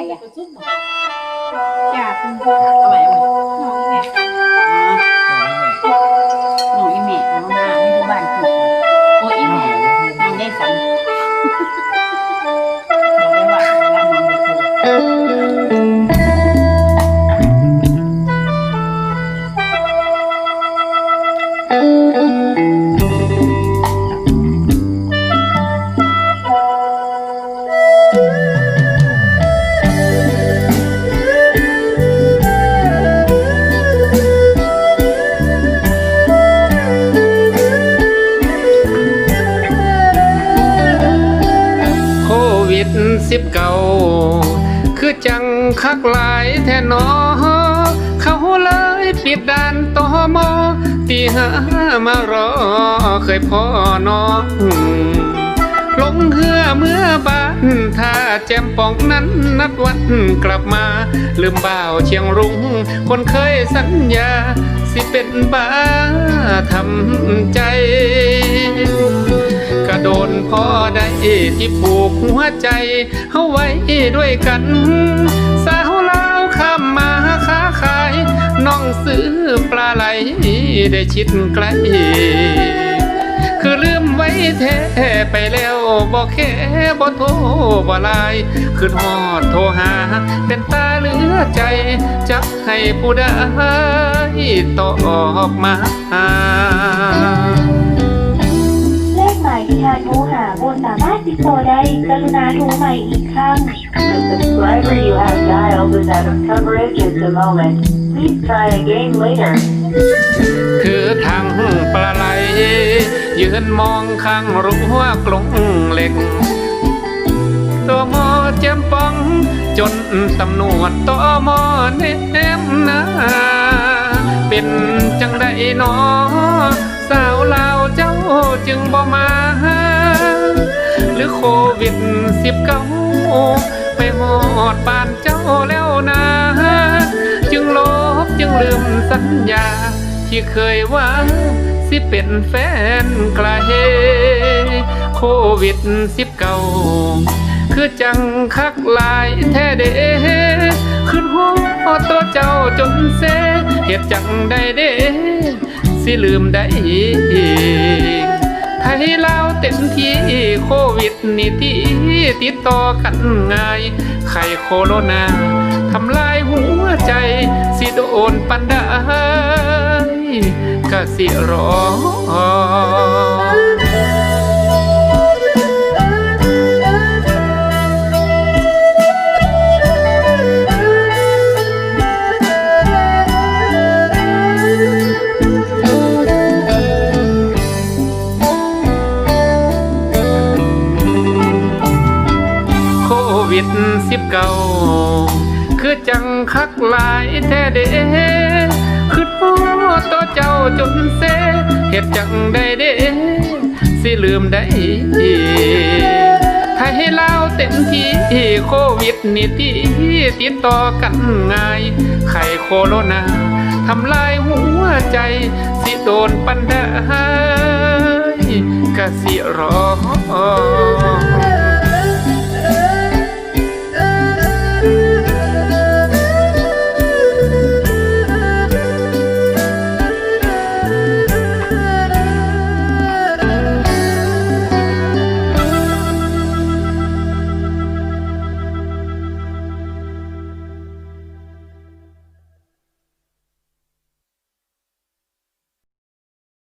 อะอยากเอาไว้เอาไว้น้ จังคักหลายแท่นอเขาเลยปิดด่านตอมอตีหามารอเคยพ่อน้องลงเหือเมื่อบ้านถ้าแจมป่องนั้นนัดวันกลับมา ลืมบ่าวเชียงรุง้งคนเคยสัญญา สิเป็นบ้าทำใจ โดนพ่อได้ที่ผูกหัวใจเฮาไว้ด้วยกัน สาวลาวข้ามมาค้าขาย น้องซื้อปลาไหลได้ชิดไกล คือลืมไว้แท้ไปแล้วบอกแค่บ่โทรบ่ไลายคือฮอดโทรหา เป็นตาเหลือใจ จักให้ผู้ใดตอบมา ขหมายที่ทานโทรหาบนสามารถติดต่อได้กรุณาโทรใหม่อีกครั้ง The subscriber you have dialed is out of coverage at the moment. Please try again later. คือทางปลาไหลยืนมองข้างรั้วกลงเหล็ก ตัวมอเจมปอง จนตำรวจตัวมอเนมนาเป็นจังได้นอสาวลาวเจ้าจึงบ่มา หรือโควิดสิบเก้าไปหอดบ้านเจ้าแล้วนะ จึงลบจึงลืมสัญญา ที่เคยว่าสิเป็นแฟนไกลโควิดสิบเก้าคือจังคักลายแท้เด้ขึ้นหัวตัวเจ้าจนเซเหตุจังได้เด้สิลืมได้ ไทยลาเต็มที่โควิดนี่ที่ติดต่อกันง่าย ไข้โคโรนาทำลายหัวใจ สิโดนปันได้ก็สิรอ วิดสิบเก้าคือจังคักหลายแท้เด้คือพ่อตัวเจ้าจนเซเหตุจังได้เด้สิลืมได้ไทยลาเต็มที่โควิดนี่ที่ติดต่อกันง่าย ไข้โคโรนาทำลายหัวใจ สิโดนปันได้ก็สิรอ